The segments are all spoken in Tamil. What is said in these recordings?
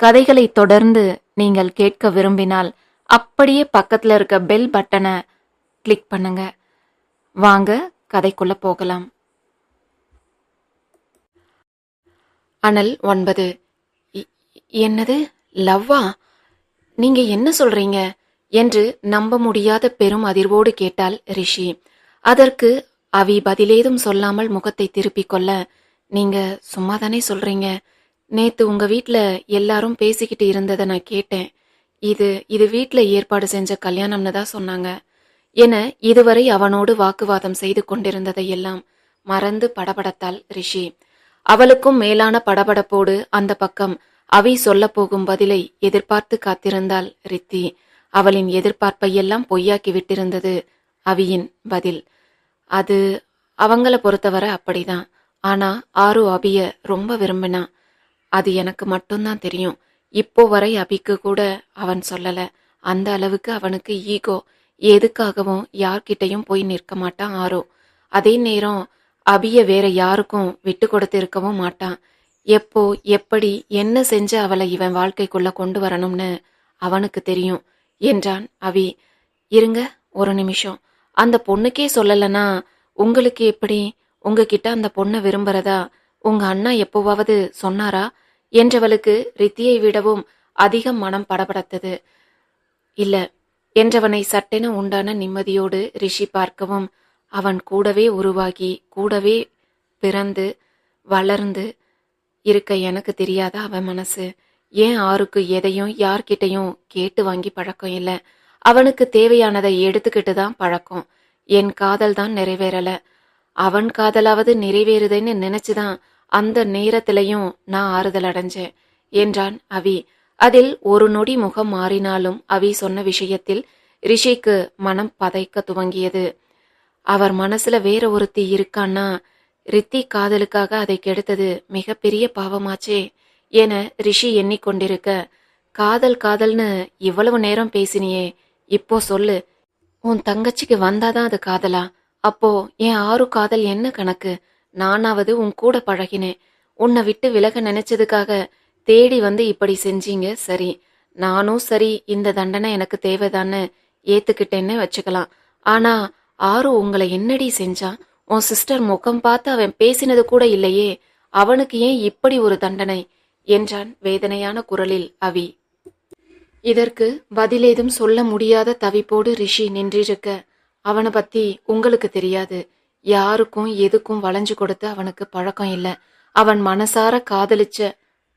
கதைகளை தொடர்ந்து நீங்கள் கேட்க விரும்பினால் அப்படியே பக்கத்தில் இருக்க பெல் பட்டனை கிளிக் பண்ணுங்க. வாங்க கதைக்குள்ள போகலாம். அனல் ஒன்பது. "இ- என்னது? லவ்வா? நீங்க என்ன சொல்றீங்க? என்று நம்ப முடியாத பெரும் அதிர்வோடு கேட்டாள் ரிஷி. அதற்கு அவி பதிலேதும் சொல்லாமல் முகத்தை திருப்பிக் கொள்ள நீங்க சும்மாதானே சொல்றீங்க? நேத்து உங்க வீட்ல எல்லாரும் பேசிக்கிட்டு இருந்ததை நான் கேட்டேன். இது இது வீட்ல ஏற்பாடு செஞ்ச கல்யாணம்னு தான் சொன்னாங்க. என இதுவரை அவனோடு வாக்குவாதம் செய்து கொண்டிருந்ததை எல்லாம் மறந்து படபடத்தாள் ரிஷி. அவளுக்கும் மேலான படபடப்போடு அந்த பக்கம் அவி சொல்லப் போகும் பதிலை எதிர்பார்த்து காத்திருந்தாள் ரித்தி. அவளின் எதிர்பார்ப்பை எல்லாம் பொய்யாக்கி விட்டிருந்தது அவியின் பதில். அது அவங்கள பொறுத்தவரை அப்படிதான். ஆனா ஆறு அபிய ரொம்ப விரும்பினா அது எனக்கு மட்டும்தான் தெரியும். இப்போ வரை அபிக்கு கூட அவன் சொல்லல. அந்த அளவுக்கு அவனுக்கு ஈகோ. எதுக்காகவும் யார்கிட்டயும் போய் நிற்க மாட்டான் ஆரோ. அதே நேரம் அபிய வேற யாருக்கும் விட்டு கொடுத்து இருக்கவும் மாட்டான். எப்போ எப்படி என்ன செஞ்சு அவளை இவன் வாழ்க்கைக்குள்ள கொண்டு வரணும்னு அவனுக்கு தெரியும். என்றான் அவி இருங்க ஒரு நிமிஷம். அந்த பொண்ணுக்கே சொல்லலைன்னா உங்களுக்கு எப்படி? உங்ககிட்ட அந்த பொண்ணை விரும்புறதா? உங்க அண்ணா எப்போவாவது சொன்னாரா? என்றவளுக்கு ரித்தியை விடவும் அதிகம் மனம் படபடத்தது. இல்ல என்றவனை சட்டென உண்டான நிம்மதியோடு ரிஷி பார்க்கவும் அவன் கூடவே உருவாகி கூடவே பிறந்து வளர்ந்து இருக்க எனக்கு தெரியாத அவன் மனசு. ஏன் ஆருக்கு எதையும் யார்கிட்டையும் கேட்டு வாங்கி பழக்கம் இல்லை? அவனுக்கு தேவையானதை எடுத்துக்கிட்டு தான் பழக்கம். என் காதல் தான் நிறைவேறல. அவன் காதலாவது நிறைவேறுதுன்னு நினைச்சுதான் அந்த நேரத்திலையும் நான் ஆறுதல் அடைஞ்சேன். என்றான் அவி அதில் ஒரு நொடி முகம் மாறினாலும் அவி சொன்ன விஷயத்தில் ரிஷிக்கு மனம் பதைக்க துவங்கியது. அவர் மனசுல வேற ஒருத்தி இருக்கான்னா ரித்தி காதலுக்காக அதை கெடுத்தது மிகப்பெரிய பாவமாச்சே என ரிஷி எண்ணிக்கொண்டிருக்க காதல் காதல்னு இவ்வளவு நேரம் பேசினியே இப்போ சொல்லு. உன் தங்கச்சிக்கு வந்தாதான் அது காதலா? அப்போ என் ஆறு காதல் என்ன கணக்கு? நானாவது உன் கூட பழகினேன். உன்னை விட்டு விலக நினைச்சதுக்காக தேடி வந்து இப்படி செஞ்சீங்க சரி. நானும் சரி இந்த தண்டனை எனக்கு தேவைதான்னு ஏத்துக்கிட்டேன்னு வச்சுக்கலாம். ஆனா ஆறு உங்களை என்னடி செஞ்சான் உன் சிஸ்டர் முகம் பார்த்து அவன் பேசினது கூட இல்லையே. அவனுக்கு ஏன் இப்படி ஒரு தண்டனை? என்றான் வேதனையான குரலில் அவி. இதற்கு பதிலேதும் சொல்ல முடியாத தவிப்போடு ரிஷி நின்றிருக்க அவனை பத்தி உங்களுக்கு தெரியாது. யாருக்கும் எதுக்கும் வளைஞ்சு கொடுத்து அவனுக்கு பழக்கம் இல்லை. அவன் மனசார காதலிச்ச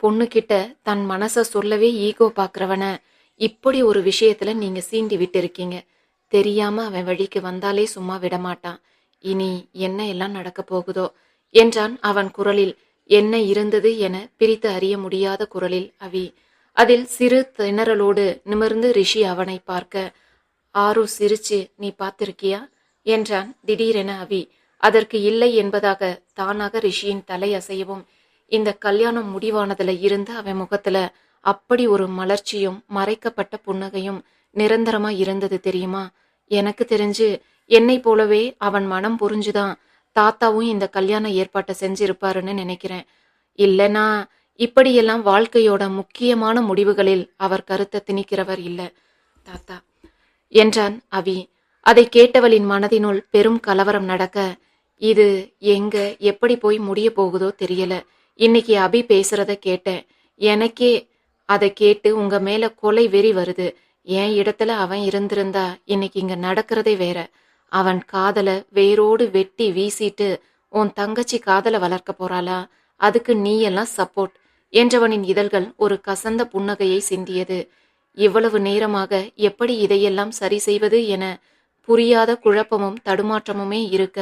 பொண்ணுக்கிட்ட தன் மனசை சொல்லவே ஈகோ பார்க்குறவன இப்படி ஒரு விஷயத்துல நீங்க சீண்டி விட்டு இருக்கீங்க தெரியாம அவன் வழிக்கு வந்தாலே சும்மா விடமாட்டான். இனி என்ன எல்லாம் நடக்க போகுதோ? என்றான் அவன் குரலில். என்ன இருந்தது என பிரித்து அறிய முடியாத குரலில் அவி. அதில் சிறு திணறலோடு நிமிர்ந்து ரிஷி அவனை பார்க்க. ஆறு சிரிச்சு நீ பார்த்திருக்கியா? என்றான். திடீரென அவி அதற்கு இல்லை என்பதாக தானாக ரிஷியின் தலை அசையவும் இந்த கல்யாணம் முடிவானதுல இருந்து அவன் முகத்துல அப்படி ஒரு மலர்ச்சியும் மறைக்கப்பட்ட புன்னகையும் நிரந்தரமா இருந்தது தெரியுமா? எனக்கு தெரிஞ்சு என்னை போலவே அவன் மனம் புரிஞ்சுதான் தாத்தாவும் இந்த கல்யாண ஏற்பாட்டை செஞ்சிருப்பாருன்னு நினைக்கிறேன். இல்லைனா இப்படியெல்லாம் வாழ்க்கையோட முக்கியமான முடிவுகளில் அவர் கருத்தை திணிக்கிறவர் இல்லை தாத்தா என்றான் அவி அதை கேட்டவளின் மனதினுள் பெரும் கலவரம் நடக்க இது எங்க எப்படி போய் முடிய போகுதோ தெரியல. இன்னைக்கு அபி பேசுறத கேட்டேன். எனக்கே அதை கேட்டு உங்க மேல கொலை வெறி வருது. என் இடத்துல அவன் இருந்திருந்தா இன்னைக்கு இங்க நடக்கிறதே வேற. அவன் காதல வேரோடு வெட்டி வீசிட்டு உன் தங்கச்சி காதல வளர்க்க போறாளா? அதுக்கு நீ எல்லாம் சப்போர்ட் என்றவனின் இதழ்கள் ஒரு கசந்த புன்னகையை சிந்தியது. இவ்வளவு நேரமாக எப்படி இதையெல்லாம் சரி செய்வது என புரியாத குழப்பமும் தடுமாற்றமுமே இருக்க.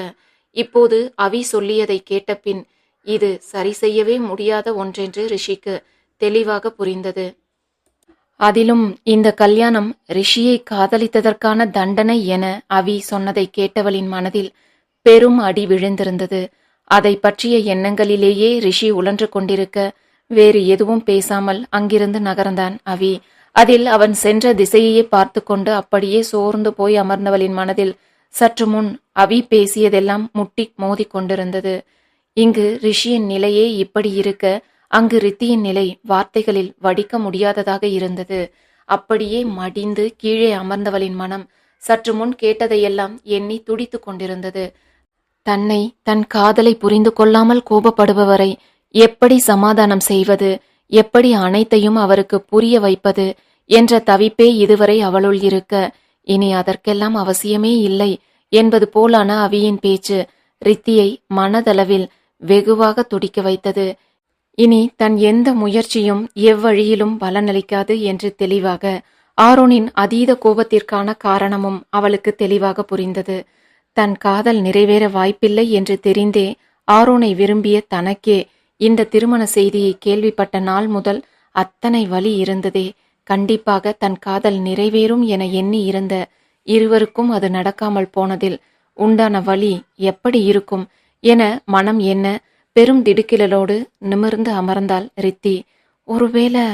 இப்போது அவி சொல்லியதை கேட்டபின் இது சரி செய்யவே முடியாத ஒன்றென்று ரிஷிக்கு தெளிவாக புரிந்தது. அதிலும் இந்த கல்யாணம் ரிஷியை காதலித்ததற்கான தண்டனை என அவி சொன்னதை கேட்டவளின் மனதில் பெரும் அடி விழுந்திருந்தது. அதை பற்றிய எண்ணங்களிலேயே ரிஷி உழன்று கொண்டிருக்க வேறு எதுவும் பேசாமல் அங்கிருந்து நகர்ந்தான் அவி. அதில் அவன் சென்ற திசையையே பார்த்து கொண்டு அப்படியே சோர்ந்து போய் அமர்ந்தவளின் மனதில் சற்று முன் அவி பேசியதெல்லாம் முட்டி மோதி கொண்டிருந்தது. இங்கு ரிஷியின் நிலையே இப்படி இருக்க அங்கு ரித்தியின் நிலை வார்த்தைகளில் வடிக்க முடியாததாக இருந்தது. அப்படியே மடிந்து கீழே அமர்ந்தவளின் மனம் சற்று முன் கேட்டதையெல்லாம் எண்ணி துடித்துக் கொண்டிருந்தது. தன்னை தன் காதலை புரிந்து கொள்ளாமல் கோபப்படுபவரை எப்படி சமாதானம் செய்வது? எப்படி அனைத்தையும் அவருக்கு புரிய வைப்பது என்ற தவிப்பே இதுவரை அவளுள் இருக்க. இனி அதற்கெல்லாம் அவசியமே இல்லை என்பது போலான அவியின் பேச்சு. ரித்தியை மனதளவில் வெகுவாக துடிக்க வைத்தது. இனி தன் எந்த முயற்சியும் எவ்வழியிலும் பலனளிக்காது என்று தெளிவாக ஆரோனின் அதீத கோபத்திற்கான காரணமும் அவளுக்கு தெளிவாக புரிந்தது. தன் காதல் நிறைவேற வாய்ப்பில்லை என்று தெரிந்தே ஆரோனை விரும்பிய தனக்கே இந்த திருமண செய்தியை கேள்விப்பட்ட நாள் முதல் அத்தனை வலி இருந்ததே. கண்டிப்பாக தன் காதல் நிறைவேறும் என எண்ணி இருந்த இருவருக்கும் அது நடக்காமல் போனதில் உண்டான வலி எப்படி இருக்கும் என மனம் என்ன பெரும் திடுக்கிலலோடு நிமிர்ந்து அமர்ந்தாள் ரித்தி. ஒருவேளை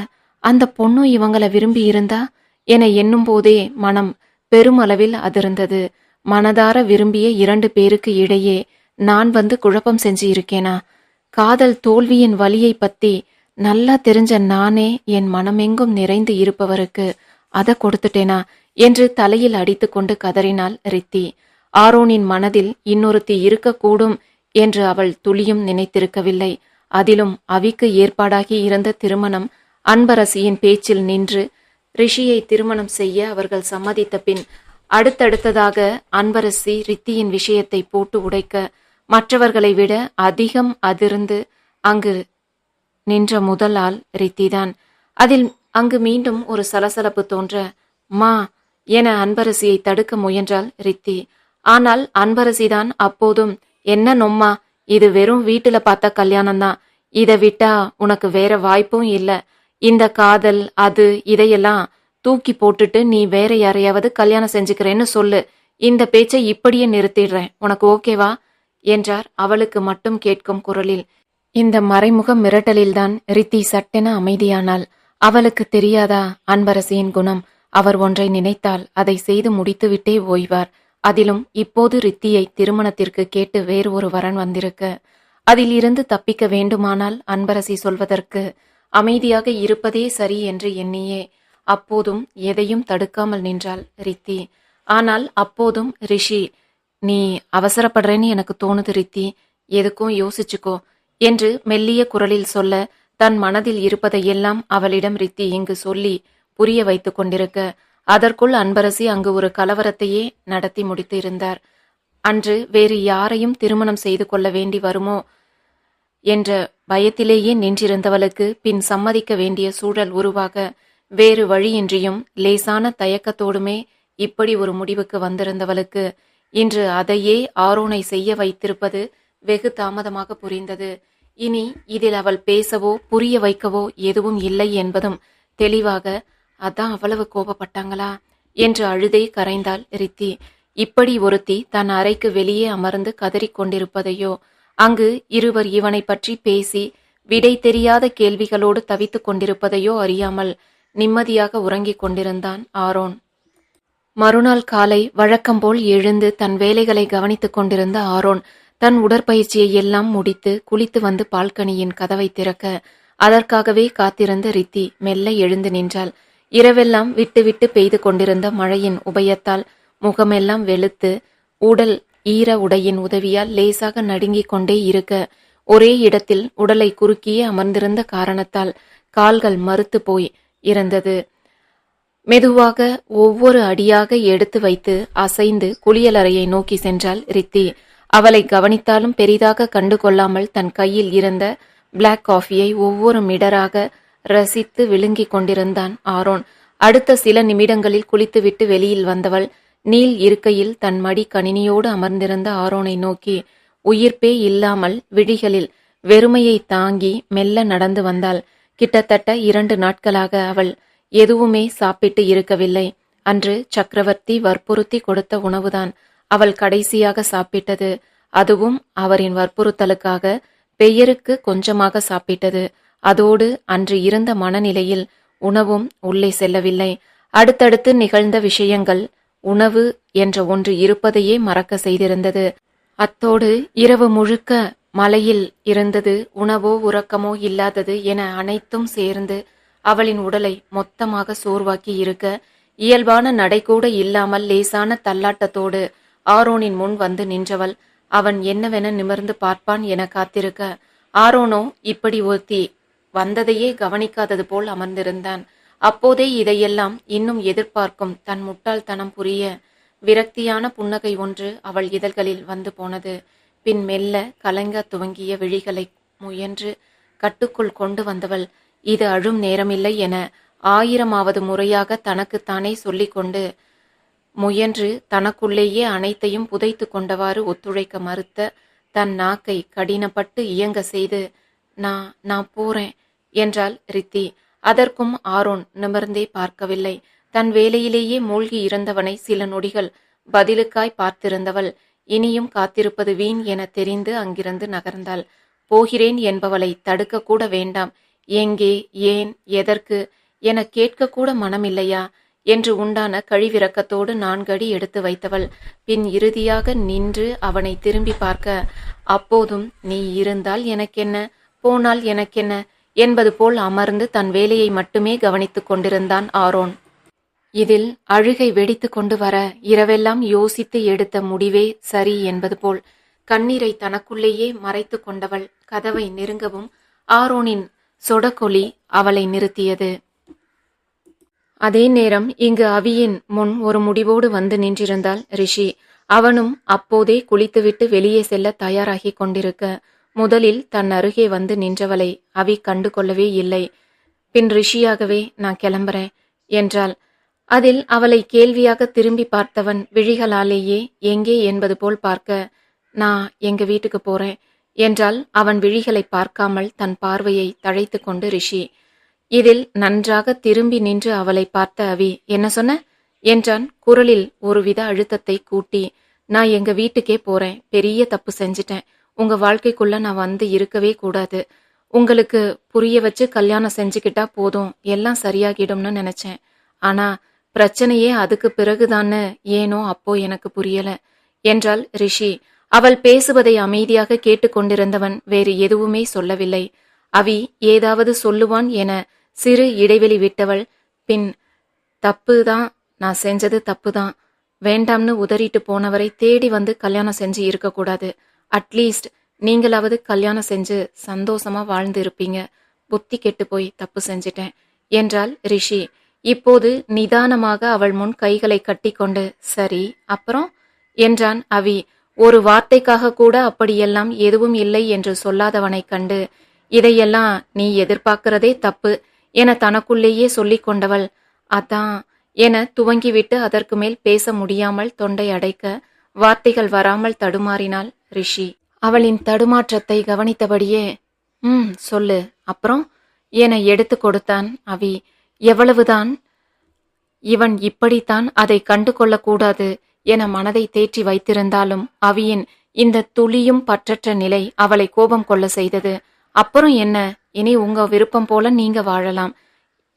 அந்த பொண்ணு இவங்களை விரும்பி இருந்தா என எண்ணும் போதே மனம் பெருமளவில் அதிர்ந்தது. மனதார விரும்பிய இரண்டு பேருக்கு இடையே நான் வந்து குழப்பம் செஞ்சு இருக்கேனா? காதல் தோல்வியின் வலியை பத்தி நல்லா தெரிஞ்ச நானே என் மனமெங்கும் நிறைந்து இருப்பவருக்கு அதை கொடுத்துட்டேனா என்று தலையில் அடித்துக்கொண்டு கதறினாள் ரித்தி. ஆரோனின் மனதில் இன்னொருத்தி இருக்கக்கூடும் என்று அவள் துளியும் நினைத்திருக்கவில்லை. அதிலும் அவிக்கு ஏற்பாடாகி இருந்த திருமணம் அன்பரசியின் பேச்சில் நின்று ரிஷியை திருமணம் செய்ய அவர்கள் சம்மதித்த பின் அடுத்தடுத்ததாக அன்பரசி ரித்தியின் விஷயத்தை போட்டு உடைக்க மற்றவர்களை விட அதிகம் அதிர்ந்து அங்கு நின்ற முதல் ஆள் ரித்திதான். அதில் அங்கு மீண்டும் ஒரு சலசலப்பு தோன்ற மா என அன்பரசியை தடுக்க முயன்றாள் ரித்தி. ஆனால் அன்பரசிதான் அப்போதும் என்ன நொம்மா இது வெறும் வீட்டுல பார்த்த கல்யாணம்தான். இதை விட்டா உனக்கு வேற வாய்ப்பும் இல்ல. இந்த காதல் அது இதையெல்லாம் தூக்கி போட்டுட்டு நீ வேற யாரையாவது கல்யாணம் செஞ்சுக்கிறேன்னு சொல்லு. இந்த பேச்சை இப்படியே நிறுத்திடுறேன். உனக்கு ஓகேவா? என்றார். அவளுக்கு மட்டும் கேட்கும் குரலில் இந்த மறைமுக மிரட்டலில்தான் ரித்தி சட்டென அமைதியானாள். அவளுக்கு தெரியாதா அன்பரசியின் குணம்? அவர் ஒன்றை நினைத்தால் அதை செய்து முடித்துவிட்டே ஓய்வார். அதிலும் இப்போது ரித்தியை திருமணத்திற்கு கேட்டு வேறு ஒரு வரன் வந்திருக்க. அதில் இருந்து தப்பிக்க வேண்டுமானால் அன்பரசி சொல்வதற்கு அமைதியாக இருப்பதே சரி என்று எண்ணியே. அப்போதும் எதையும் தடுக்காமல் நின்றாள் ரித்தி. ஆனால் அப்போதும் ரிஷி நீ அவசரப்படுறேன்னு எனக்கு தோணுது ரித்தி. எதுக்கும் யோசிச்சுக்கோ. என்று மெல்லிய குரலில் சொல்ல தன் மனதில் இருப்பதையெல்லாம் அவளிடம் ரித்தி இங்கு சொல்லி புரிய வைத்து கொண்டிருக்க அதற்குள் அன்பரசி அங்கு ஒரு கலவரத்தையே நடத்தி முடித்து இருந்தார். அன்று வேறு யாரையும் திருமணம் செய்து கொள்ள வேண்டி வருமோ என்ற பயத்திலேயே நின்றிருந்தவளுக்கு பின் சம்மதிக்க வேண்டிய சூழல் உருவாக வேறு வழியின்றியும் லேசான தயக்கத்தோடுமே இப்படி ஒரு முடிவுக்கு வந்திருந்தவளுக்கு இன்று அதையே ஆரோனை செய்ய வைத்திருப்பது வெகு தாமதமாக புரிந்தது. இனி இதில் அவள் பேசவோ புரிய வைக்கவோ எதுவும் இல்லை என்பதும் தெளிவாக அதான் அவ்வளவு கோபப்பட்டாங்களா? என்று அழுதே கரைந்தாள் ரித்தி. இப்படி ஒருத்தி தன் அறைக்கு வெளியே அமர்ந்து கதறிக் கொண்டிருப்பதையோ அங்கு இருவர் இவனை பற்றி பேசி விடை தெரியாத கேள்விகளோடு தவித்துக் கொண்டிருப்பதையோ அறியாமல் நிம்மதியாக உறங்கிக் கொண்டிருந்தான் ஆரோன். மறுநாள் காலை வழக்கம்போல் எழுந்து தன் வேலைகளை கவனித்துக் கொண்டிருந்த ஆரோன் தன் உடற்பயிற்சியை எல்லாம் முடித்து குளித்து வந்து பால்கனியின் கதவை திறக்க அதற்காகவே காத்திருந்த ரித்தி மெல்ல எழுந்து நின்றாள். இரவெல்லாம் விட்டுவிட்டு பெய்து கொண்டிருந்த மழையின் உபயத்தால் முகமெல்லாம் வெளுத்து உடல் ஈர உடையின் உதவியால் லேசாக நடுங்கிக் கொண்டே இருக்க ஒரே இடத்தில் உடலை குறுக்கியே அமர்ந்திருந்த காரணத்தால் கால்கள் மறுத்து போய் இருந்தது. மெதுவாக ஒவ்வொரு அடியாக எடுத்து வைத்து அசைந்து குளியலறையை நோக்கி சென்றாள் ரித்தி. அவளை கவனித்தாலும் பெரிதாக கண்டு கொள்ளாமல் தன் கையில் இருந்த பிளாக் காஃபியை ஒவ்வொரு மிடராக ரசித்து விழுங்கிக் கொண்டிருந்தான் ஆரோன். அடுத்த சில நிமிடங்களில் குளித்துவிட்டு வெளியில் வந்தவள் நீல் இருக்கையில் தன் மடி கணினியோடு அமர்ந்திருந்த ஆரோனை நோக்கி உயிர்ப்பே இல்லாமல் விழிகளில் வெறுமையை தாங்கி மெல்ல நடந்து வந்தாள். கிட்டத்தட்ட இரண்டு நாட்களாக அவள் எதுவுமே சாப்பிட்டு இருக்கவில்லை. அன்று சக்கரவர்த்தி வற்புறுத்தி கொடுத்த உணவுதான் அவள் கடைசியாக சாப்பிட்டது. அதுவும் அவரின் வற்புறுத்தலுக்காக பெயருக்கு கொஞ்சமாக சாப்பிட்டது. அதோடு அன்று இருந்த மனநிலையில் உணவும் உள்ளே செல்லவில்லை. அடுத்தடுத்து நிகழ்ந்த விஷயங்கள் உணவு என்ற ஒன்று இருப்பதையே மறக்க செய்திருந்தது. அத்தோடு இரவு முழுக்க மலையில் இருந்தது உணவோ உறக்கமோ இல்லாதது என அனைத்தும் சேர்ந்து அவளின் உடலை மொத்தமாக சோர்வாக்கி இருக்க இயல்பான நடைகூட இல்லாமல் லேசான தள்ளாட்டத்தோடு ஆரோனின் முன் வந்து நின்றவள் அவன் என்னவென நிமிர்ந்து பார்ப்பான் என காத்திருக்க ஆரோனோ இப்படி ஒருத்தி. வந்ததையே கவனிக்காதது போல் அமர்ந்திருந்தான். அப்போதே இதையெல்லாம் இன்னும் எதிர்பார்க்கும் தன் முட்டாள்தனம் புரிய விரக்தியான புன்னகை ஒன்று அவள் இதழ்களில் வந்து போனது. பின் மெல்ல கலங்க துவங்கிய விழிகளை முயன்று கட்டுக்குள் கொண்டு வந்தவள் இது அழும் நேரமில்லை என ஆயிரமாவது முறையாக தனக்குத்தானே சொல்லிக்கொண்டு முயன்று தனக்குள்ளேயே அனைத்தையும் புதைத்து கொண்டவாறு ஒத்துழைக்க மறுத்த தன் நாக்கை கடினப்பட்டு இயங்க செய்து நான் நான் போறேன் என்றாள் ரித்தி. அதற்கும் ஆரோன் நிமிர்ந்தே பார்க்கவில்லை. தன் வேலையிலேயே மூழ்கி இருந்தவனை சில நொடிகள் பதிலுக்காய் பார்த்திருந்தவள் இனியும் காத்திருப்பது வீண் என தெரிந்து அங்கிருந்து நகர்ந்தாள். போகிறேன் என்பவளை தடுக்க கூட வேண்டாம். எங்கே ஏன் எதற்கு என கேட்கக்கூட மனமில்லையா என்று உண்டான கழிவிறக்கத்தோடு நான்கடி எடுத்து வைத்தவள். பின் இறுதியாக நின்று அவனை திரும்பி பார்க்க அப்போதும் நீ இருந்தால் எனக்கென்ன? போனால் எனக்கென்ன? என்பது போல் அமர்ந்து தன் வேலையை மட்டுமே கவனித்துக் கொண்டிருந்தான் ஆரோன். இதில் அழுகை வெடித்து கொண்டு வர இரவெல்லாம் யோசித்து எடுத்த முடிவே சரி என்பது போல் கண்ணீரை தனக்குள்ளேயே மறைத்து கொண்டவள். கதவை நெருங்கவும் ஆரோனின் சொடக்கொலி அவளை நிறுத்தியது. அதே நேரம் இங்கு அவியின் முன் ஒரு முடிவோடு வந்து நின்றிருந்தாள் ரிஷி. அவனும் அப்போதே குளித்துவிட்டு வெளியே செல்ல தயாராகி கொண்டிருக்க முதலில் தன் அருகே வந்து நின்றவளை அவி கண்டு கொள்ளவே இல்லை. பின் ரிஷியாகவே நான் கிளம்புறேன் என்றாள். அதில் அவளை கேள்வியாக திரும்பி பார்த்தவன் விழிகளாலேயே எங்கே? என்பது போல் பார்க்க நான் எங்க வீட்டுக்கு போறேன். என்றால் அவன் விழிகளை பார்க்காமல் தன் பார்வையை தழைத்து கொண்டு ரிஷி இதில் நன்றாக திரும்பி நின்று அவளை பார்த்த அவி என்ன சொன்ன? என்றான் குரலில் ஒருவித அழுத்தத்தை கூட்டி நான் எங்க வீட்டுக்கே போறேன். பெரிய தப்பு செஞ்சிட்டேன். உங்க வாழ்க்கைக்குள்ள நான் வந்து இருக்கவே கூடாது. உங்களுக்கு புரிய வச்சு கல்யாணம் செஞ்சுக்கிட்டா போதும். எல்லாம் சரியாகிடும்னு நினைச்சேன். ஆனா பிரச்சனையே அதுக்கு பிறகுதான்னு ஏனோ அப்போ எனக்கு புரியல. என்றாள் ரிஷி. அவள் பேசுவதை அமைதியாக கேட்டுக்கொண்டிருந்தவன் வேறு எதுவுமே சொல்லவில்லை. அவி ஏதாவது சொல்லுவான் என சிறு இடைவெளி விட்டவள் பின் தப்பு தான் நான் செஞ்சது தப்பு தான் வேண்டாம்னு உதறிட்டு போனவரை தேடி வந்து கல்யாணம் செஞ்சு இருக்கக்கூடாது. அட்லீஸ்ட் நீங்களாவது கல்யாணம் செஞ்சு சந்தோஷமா வாழ்ந்து இருப்பீங்க. புத்தி கெட்டு போய் தப்பு செஞ்சிட்டேன் என்றாள் ரிஷி. இப்போது நிதானமாக அவள் முன் கைகளை கட்டிக்கொண்டு சரி அப்புறம்? என்றான் அவி. ஒரு வார்த்தைக்காக கூட அப்படியெல்லாம் எதுவும் இல்லை என்று சொல்லாதவனைக் கண்டு இதையெல்லாம் நீ எதிர்பார்க்கிறதே தப்பு என தனக்குள்ளேயே சொல்லிக் கொண்டவள். அதான் என துவங்கிவிட்டு அதற்கு மேல் பேச முடியாமல் தொண்டை அடைக்க வார்த்தைகள் வராமல் தடுமாறினாள் ரிஷி. அவளின் தடுமாற்றத்தை கவனித்தபடியே ம் சொல்லு அப்புறம்? என எடுத்து கொடுத்தான் அவி. எவ்வளவுதான்? இவன் இப்படித்தான் அதை கண்டு கொள்ளக்கூடாது என மனதை தேற்றி வைத்திருந்தாலும் அவியின் இந்த துளியும் பற்றற்ற நிலை அவளை கோபம் கொள்ள செய்தது. அப்புறம் என்ன? இனி உங்க விருப்பம் போல நீங்க வாழலாம்.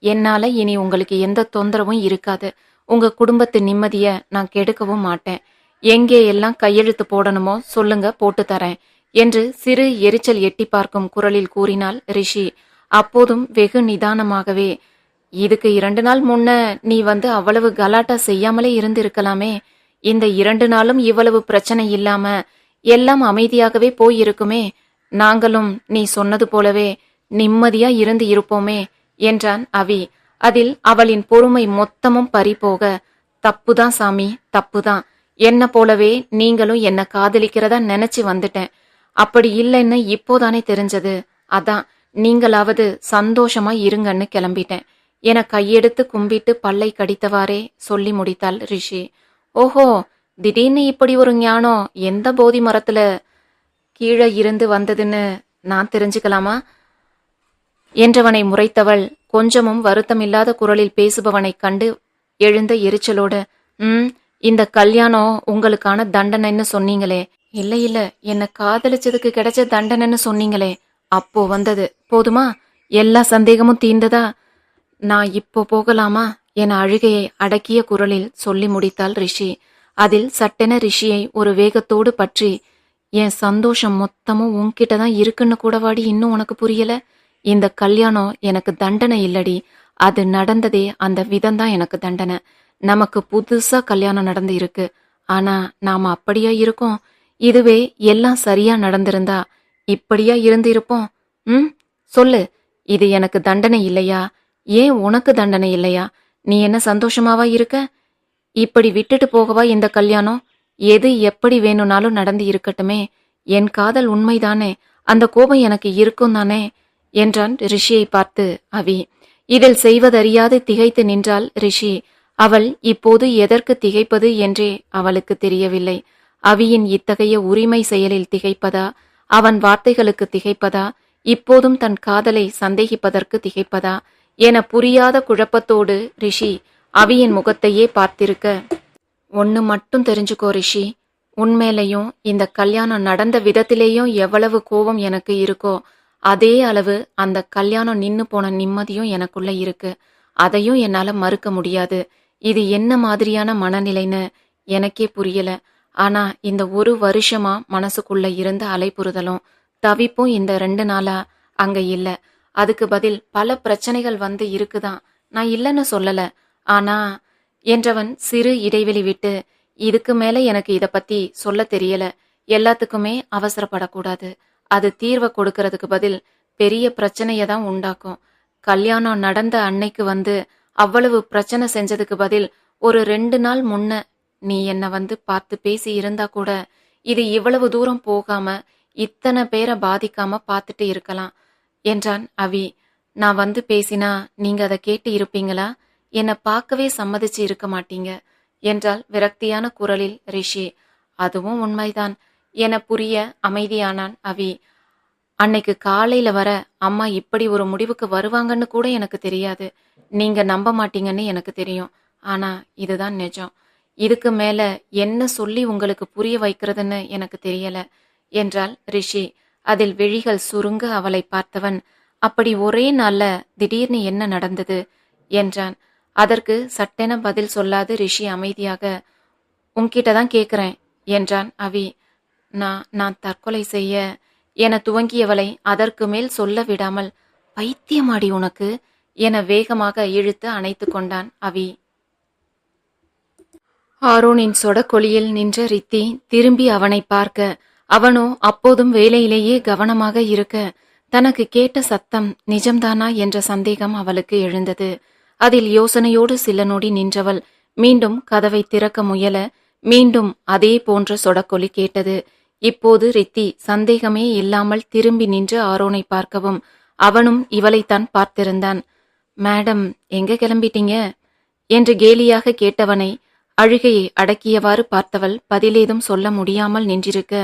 என்னால இனி உங்களுக்கு எந்த தொந்தரவும் இருக்காது. உங்க குடும்பத்து நிம்மதிய நான் கெடுக்கவும் மாட்டேன். எங்கே எல்லாம் கையெழுத்து போடணுமோ சொல்லுங்க போட்டு தரேன் என்று சிறு எரிச்சல் எட்டி பார்க்கும் குரலில் கூறினாள் ரிஷி. அப்போதும் வெகு நிதானமாகவே இதுக்கு இரண்டு நாள் முன்ன நீ வந்து அவ்வளவு கலாட்டா செய்யாமலே இருந்திருக்கலாமே. இந்த இரண்டு நாளும் இவ்வளவு பிரச்சனை இல்லாம எல்லாம் அமைதியாகவே போயிருக்குமே. நாங்களும் நீ சொன்னது போலவே நிம்மதியா இருந்து இருப்போமே என்றான் அவி. அதில் அவளின் பொறுமை மொத்தமும் பறிபோக தப்புதான் சாமி தப்புதான். என்ன போலவே நீங்களும் என்ன காதலிக்கிறதா நினைச்சு வந்துட்டேன். அப்படி இல்லைன்னு இப்போதானே தெரிஞ்சது. அதான் நீங்களாவது சந்தோஷமா இருங்கன்னு கிளம்பிட்டேன் என கையெடுத்து கும்பிட்டு பல்லை கடித்தவாறே சொல்லி முடித்தாள் ரிஷி. ஓஹோ திடீர்னு இப்படி ஒரு ஞானம் எந்த போதி மரத்துல கீழே இருந்து வந்ததுன்னு நான் தெரிஞ்சுக்கலாமா? என்றவனை முறைத்தவள் கொஞ்சமும் வருத்தமில்லாத குரலில் பேசுபவனைக் கண்டு எழுந்த எரிச்சலோடு ம் இந்த கல்யாணம் உங்களுக்கான தண்டனைன்னு சொன்னீங்களே. இல்ல இல்ல என்ன காதலிச்சதுக்கு கிடைச்ச தண்டனைன்னு சொன்னீங்களே. அப்போ வந்தது போதுமா? எல்லா சந்தேகமும் தீர்ந்ததா? நான் இப்போ போகலாமா? என அழுகையை அடக்கிய குரலில் சொல்லி முடித்தாள் ரிஷி. அதில் சட்டென ரிஷியை ஒரு வேகத்தோடு பற்றி என் சந்தோஷம் மொத்தமும் உன்கிட்ட தான் இருக்குன்னு கூடவாடி இன்னும் உனக்கு புரியல? இந்த கல்யாணம் எனக்கு தண்டனை இல்லடி. அது நடந்ததே அந்த விதம்தான் எனக்கு தண்டனை. நமக்கு புதுசா கல்யாணம் நடந்து இருக்கு. ஆனா நாம அப்படியா இருக்கோம்? இதுவே எல்லாம் சரியா நடந்திருந்தா இப்படியா இருந்திருப்போம்? ம் சொல்லு. இது எனக்கு தண்டனை இல்லையா? ஏன் உனக்கு தண்டனை இல்லையா? நீ என்ன சந்தோஷமாவா இருக்க? இப்படி விட்டுட்டு போகவா இந்த கல்யாணம்? எது எப்படி வேணும்னாலும் நடந்து இருக்கட்டுமே. என் காதல் உண்மைதானே? அந்த கோபம் எனக்கு இருக்கும் தானே? என்றான் ரிஷியை பார்த்து அவி இதில் செய்வதறியாது திகைத்து நின்றாள் ரிஷி. அவள் இப்போது எதற்கு திகைப்பது என்றே அவளுக்கு தெரியவில்லை. அவியின் இத்தகைய உரிமை செயலில் திகைப்பதா? அவன் வார்த்தைகளுக்கு திகைப்பதா? இப்போதும் தன் காதலை சந்தேகிப்பதற்கு திகைப்பதா? என புரியாத குழப்பத்தோடு ரிஷி அவியின் முகத்தையே பார்த்திருக்க ஒன்று மட்டும் தெரிஞ்சுக்கோ ரிஷி உண்மையிலையும் இந்த கல்யாணம் நடந்த விதத்திலேயும் எவ்வளவு கோபம் எனக்கு இருக்கோ அதே அளவு அந்த கல்யாணம் நின்னு போன நிம்மதியும் எனக்குள்ள இருக்கு. அதையும் என்னால் மறுக்க முடியாது. இது என்ன மாதிரியான மனநிலைன்னு எனக்கே புரியல. ஆனா இந்த ஒரு வருஷமா மனசுக்குள்ள இருந்த அலைப்புறுதலும் தவிப்பும் இந்த ரெண்டு நாளா அங்க இல்லை. அதுக்கு பதில் பல பிரச்சனைகள் வந்து இருக்குதான். நான் இல்லைன்னு சொல்லல. ஆனா என்றவன் சிறு இடைவெளி விட்டு இதுக்கு மேல எனக்கு இத பத்தி சொல்ல தெரியல. எல்லாத்துக்குமே அவசரப்படக்கூடாது. அது தீர்வை கொடுக்கறதுக்கு பதில் பெரிய பிரச்சனையை தான் உண்டாக்கும். கல்யாணம் நடந்த அன்னைக்கு வந்து அவ்வளவு பிரச்சனை செஞ்சதுக்கு பதில் ஒரு ரெண்டு நாள் முன்ன நீ என்னை வந்து பார்த்து பேசி இருந்தா கூட இது இவ்வளவு தூரம் போகாம இத்தனை பேரை பாதிக்காம பார்த்துட்டு இருக்கலாம். என்றான் அவி நான் வந்து பேசினா நீங்க அதை கேட்டு இருப்பீங்களா? என்னை பார்க்கவே சம்மதிச்சு இருக்க மாட்டீங்க என்றால் விரக்தியான குரலில் ரிஷி. அதுவும் உண்மைதான். என புரிய அமைதியானான் அவி அன்னைக்கு காலையில வர அம்மா இப்படி ஒரு முடிவுக்கு வருவாங்கன்னு கூட எனக்கு தெரியாது. நீங்க நம்ப மாட்டீங்கன்னு எனக்கு தெரியும். ஆனா இதுதான் நிஜம். இதுக்கு மேல என்ன சொல்லி உங்களுக்கு புரிய வைக்கிறதுன்னு எனக்கு தெரியல என்றாள் ரிஷி. அதில் விழிகள் சுருங்க அவளை பார்த்தவன் அப்படி ஒரே நாள்ல திடீர்னு என்ன நடந்தது? என்றான். அதற்கு சட்டென பதில் சொல்லாது ரிஷி அமைதியாக உன்கிட்ட தான் கேட்குறேன் என்றான் அவி. நான் நான் தற்கொலை செய்ய என துவங்கியவளை அதற்கு மேல் சொல்ல விடாமல் பைத்தியமாடி உனக்கு என வேகமாக இழுத்து அணைத்து கொண்டான் அவி. ஆரோனின் சொடக்கொலியில் நின்ற ரித்தி திரும்பி அவனை பார்க்க அவனோ அப்போதும் வேலையிலேயே கவனமாக இருக்க தனக்கு கேட்ட சத்தம் நிஜம்தானா என்ற சந்தேகம் அவளுக்கு எழுந்தது. அதில் யோசனையோடு சில நொடி நின்றவள் மீண்டும் கதவை திறக்க முயல மீண்டும் அதே போன்ற சொடக்கொலி கேட்டது. இப்போது ரித்தி சந்தேகமே இல்லாமல் திரும்பி நின்று ஆரோனை பார்க்கவும் அவனும் இவளைத்தான் பார்த்திருந்தான். மேடம் எங்க கிளம்பிட்டீங்க? என்று கேலியாக கேட்டவனை அழுகையை அடக்கியவாறு பார்த்தவள் பதிலேதும் சொல்ல முடியாமல் நின்றிருக்க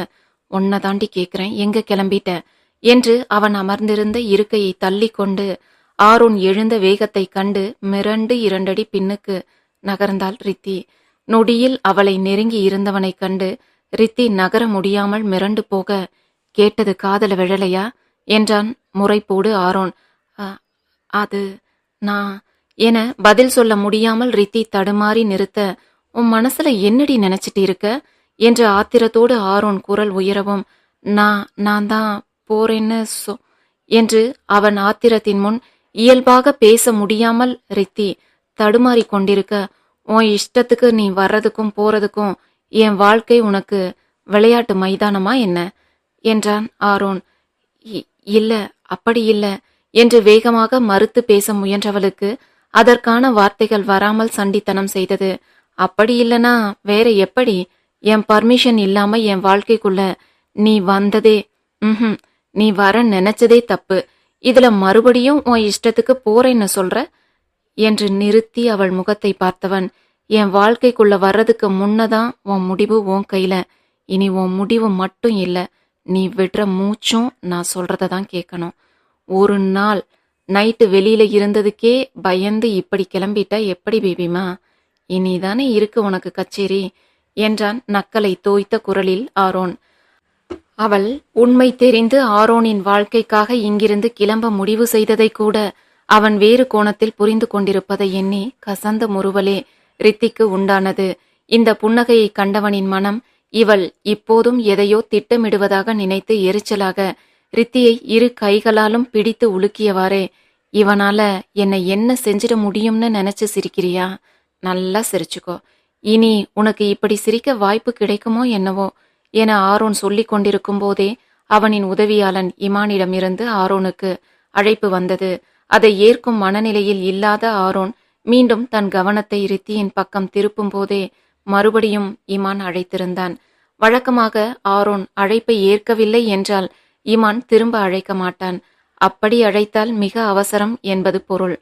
உன்னை தாண்டி கேட்கிறேன் எங்க கிளம்பிட்ட? என்று அவன் அமர்ந்திருந்த இருக்கையை தள்ளி கொண்டு ஆரோன் எழுந்த வேகத்தை கண்டு மிரண்டு இரண்டடி பின்னுக்கு நகர்ந்தாள் ரித்தி. நொடியில் அவளை நெருங்கி இருந்தவனை கண்டு ரித்தி நகர முடியாமல் மிரண்டு போக கேட்டது காதல விழலையா? என்றான் முறைப்போடு ஆரோன் அது நான் என பதில் சொல்ல முடியாமல் ரித்தி தடுமாறி நிறுத்த உன் மனசுல என்னடி நினைச்சிட்டு இருக்க? என்று ஆத்திரத்தோடு ஆரோன் குரல் உயரவும் நான் நான் தான் போறேன்னு சொ என்று அவன் ஆத்திரத்தின் முன் இயல்பாக பேச முடியாமல் ரித்தி தடுமாறி கொண்டிருக்க உன் இஷ்டத்துக்கு நீ வர்றதுக்கும் போறதுக்கும் என் வாழ்க்கை உனக்கு விளையாட்டு மைதானமா என்ன? என்றான் ஆரோன். "இ- இல்ல அப்படி இல்ல என்று வேகமாக மறுத்து பேச முயன்றவளுக்கு அதற்கான வார்த்தைகள் வராமல் சண்டித்தனம் செய்தது. அப்படி இல்லனா வேற எப்படி? என் பர்மிஷன் இல்லாம என் வாழ்க்கைக்குள்ள நீ வந்ததே ம்ஹும் நீ வர நினைச்சதே தப்பு. இதுல மறுபடியும் உன் இஷ்டத்துக்கு போறேன்னு சொல்ற? என்று நிறுத்தி அவள் முகத்தை பார்த்தவன். என் வாழ்க்கைக்குள்ள வர்றதுக்கு முன்னதான் உன் முடிவு உன் கையில. இனி உன் முடிவு மட்டும் இல்ல நீ விடுற மூச்சும் நான் சொல்றத தான் கேட்கணும். ஒரு நாள் நைட்டு வெளியில இருந்ததுக்கே பயந்து இப்படி கிளம்பிட்டா. எப்படி பேபிமா? இனிதானே இருக்கு உனக்கு கச்சேரி. என்றான் நக்கலை தோய்த்த குரலில் ஆரோன். அவள் உண்மை தெரிந்து ஆரோனின் வாழ்க்கைக்காக இங்கிருந்து கிளம்ப முடிவு செய்ததை கூட அவன் வேறு கோணத்தில் புரிந்து கொண்டிருப்பதை எண்ணி கசந்த முறுவலே ரித்திக்கு உண்டானது. இந்த புன்னகையை கண்டவனின் மனம் இவள் இப்போதும் எதையோ திட்டமிடுவதாக நினைத்து எரிச்சலாக ரித்தியை இரு கைகளாலும் பிடித்து உலுக்கியவாறே இவனால என்னை என்ன செஞ்சிட முடியும்னு நினைச்சு சிரிக்கிறியா? நல்லா சிரிச்சுக்கோ. இனி உனக்கு இப்படி சிரிக்க வாய்ப்பு கிடைக்குமோ என்னவோ என ஆரோன் சொல்லிக் கொண்டிருக்கும் போதே அவனின் உதவியாளன் இமானிடமிருந்து ஆரோனுக்கு அழைப்பு வந்தது. அதை ஏற்கும் மனநிலையில் இல்லாத ஆரோன் மீண்டும் தன் கவனத்தை ரித்தியின் பக்கம் திருப்பும் போதே மறுபடியும் இமான் அழைத்திருந்தான். வழக்கமாக ஆரோன் அழைப்பை ஏற்கவில்லை என்றால் இமான் திரும்ப அழைக்க மாட்டான். அப்படி அழைத்தால் மிக அவசரம் என்பது பொருள்.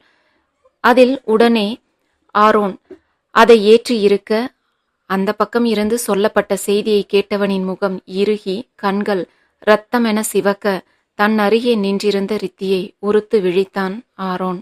அதில் உடனே ஆரோன் அதை ஏற்றி இருக்க அந்த பக்கம் இருந்து சொல்லப்பட்ட செய்தியை கேட்டவனின் முகம் இறுகி கண்கள் இரத்தமென சிவக்க தன் அருகே நின்றிருந்த ரித்தியை உறுத்து விழித்தான் ஆரோன்.